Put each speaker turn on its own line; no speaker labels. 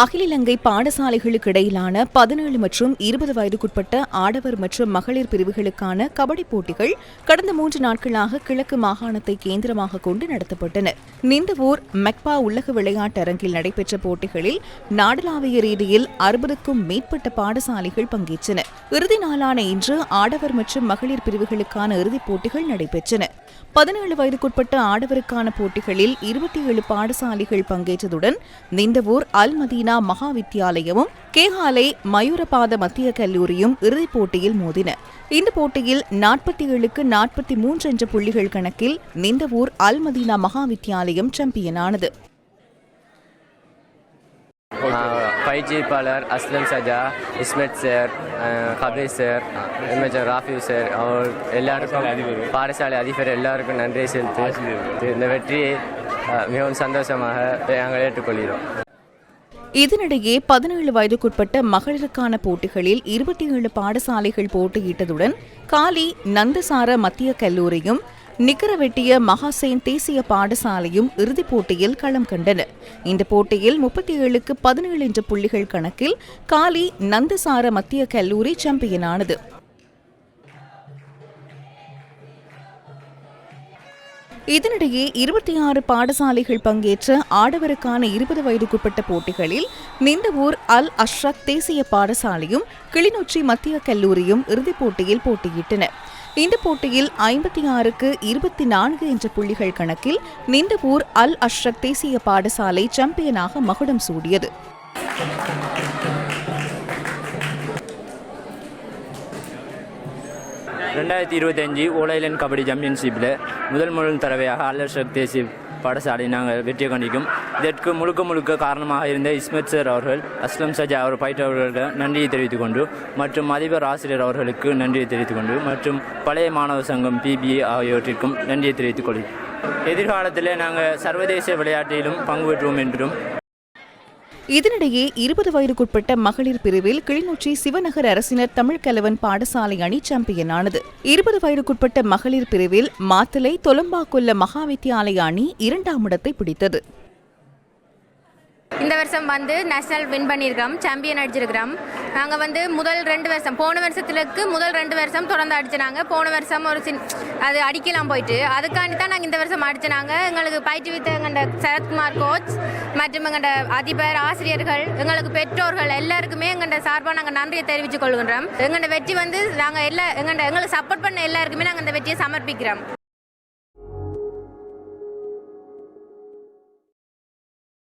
அகில இலங்கை பாடசாலைகளுக்கு இடையிலான பதினேழு மற்றும் இருபது வயதுக்குட்பட்ட ஆடவர் மற்றும் மகளிர் பிரிவுகளுக்கான கபடி போட்டிகள் கடந்த மூன்று நாட்களாக கிழக்கு மாகாணத்தை கேந்திரமாக கொண்டு நடத்தப்பட்டன. நிந்தவூர் மெக்பா உலக விளையாட்டரங்கில் நடைபெற்ற போட்டிகளில் நாடளாவிய ரீதியில் அறுபதுக்கும் மேற்பட்ட பாடசாலைகள் பங்கேற்றன. இறுதி நாளான இன்று ஆடவர் மற்றும் மகளிர் பிரிவுகளுக்கான இறுதிப் போட்டிகள் நடைபெற்றன. பதினேழு வயதுக்குட்பட்ட ஆடவருக்கான போட்டிகளில் இருபத்தி ஏழு பாடசாலைகள் பங்கேற்றதுடன் நிந்தவூர் அல் மதீனா மகா வித்தியாலயமும் கேஹாலை மயூரபாத மத்திய கல்லூரியும் இறுதிப் போட்டியில் மோதின. இந்த போட்டியில் நாற்பத்தி ஏழுக்கு நாற்பத்தி மூன்று என்ற புள்ளிகள் கணக்கில் நிந்தவூர் அல் மதீனா மகா வித்தியாலயம் சாம்பியனானது
பயிற்சிப்பாளர் Aslam Saja Ismath sir Kabeer sir MHR Rafi sir அவர் எல்லாருக்கும் பாடசாலை அதிபர் எல்லாருக்கும் நன்றி செலுத்தி இந்த வெற்றியை மிகவும் சந்தோஷமாக நாங்கள் ஏற்றுக்கொள்கிறோம்.
இதனிடையே பதினேழு வயதுக்குட்பட்ட மகளிருக்கான போட்டிகளில் இருபத்தி ஏழு பாடசாலைகள் போட்டியிட்டதுடன் காலி நந்தசார மத்திய கல்லூரியும் நிக்கரவெட்டிய மகாசேன் தேசிய பாடசாலையும் இறுதிப் போட்டியில் களம் கண்டன. இந்த போட்டியில் முப்பத்தி ஏழுக்கு பதினேழு என்ற புள்ளிகள் கணக்கில் காலி நந்தசார மத்திய கல்லூரி சாம்பியனானது. இதனிடையே இருபத்தி ஆறு பாடசாலைகள் பங்கேற்ற ஆடவருக்கான இருபது வயதுக்குட்பட்ட போட்டிகளில் நிந்தவூர் அல் அஷ்ரக் தேசிய பாடசாலையும் கிளிநொச்சி மத்திய கல்லூரியும் இறுதிப் போட்டியில் போட்டியிட்டன. இந்த போட்டியில் ஐம்பத்தி ஆறுக்கு இருபத்தி நான்கு என்ற புள்ளிகள் கணக்கில் நிந்தவூர் அல் அஷ்ரக் தேசிய பாடசாலை சாம்பியனாக மகுடம் சூடியது.
ரெண்டாயிரத்தி இருபத்தஞ்சி ஓலைலன் கபடி சாம்பியன்ஷிப்பில் முதல் முதல் தடவையாக அல்லர்ஷக் தேசிய பாடசாலை நாங்கள் வெற்றியை கண்டிக்கும். இதற்கு முழுக்க முழுக்க காரணமாக இருந்த இஸ்மத் சார் அவர்கள் அஸ்லம் சஜா அவர் பயிற்றவர்களுக்கு நன்றியை தெரிவித்துக் கொண்டு மற்றும் அதிபர் ஆசிரியர் அவர்களுக்கு நன்றியை தெரிவித்துக் கொண்டு மற்றும் பழைய மாணவர் சங்கம் பிபிஏ ஆகியவற்றிற்கும் நன்றியை தெரிவித்துக் கொள்கிறோம் எதிர்காலத்தில் நாங்கள் சர்வதேச விளையாட்டிலும் பங்கு பெற்றுவோம் என்றும்
இதனிடையே இருபது வயதுக்குட்பட்ட மகளிர் பிரிவில் கிளிநொச்சி சிவநகர் அரசினர் தமிழ் கலவன் பாடசாலை அணி சாம்பியனானது இருபது வயதுக்குட்பட்ட மகளிர் பிரிவில் மாத்தலை தொலம்பாக்குள்ள மகா வித்தியாலய அணி இரண்டாம் இடத்தை பிடித்தது.
இந்த வருஷம் வந்து நேஷனல் வின் பண்ணியிருக்கிறோம் சாம்பியன் அடிச்சிருக்கிறோம். நாங்கள் வந்து முதல் ரெண்டு வருஷம் போன வருஷத்துக்கு முதல் ரெண்டு வருஷம் தொடர்ந்து அடிச்சினாங்க. போன வருஷம் ஒரு சின் அது அடிக்கலாம் போயிட்டு. அதுக்காண்டி தான் நாங்கள் இந்த வருஷம் அடிச்சினாங்க. எங்களுக்கு பயிற்றுவித்த எங்கண்ட சரத்குமார் கோச் மற்றும் எங்கள்ட அதிபர் ஆசிரியர்கள் எங்களுக்கு பெற்றோர்கள் எல்லாருக்குமே எங்கள்ட சார்பாக நாங்கள் நன்றியை தெரிவித்துக் கொள்கின்றோம். எங்கள்ட வெற்றி வந்து நாங்கள் எல்லா எங்கள்ட எங்களுக்கு சப்போர்ட் பண்ண எல்லாருக்குமே நாங்கள் இந்த வெற்றியை சமர்ப்பிக்கிறோம்.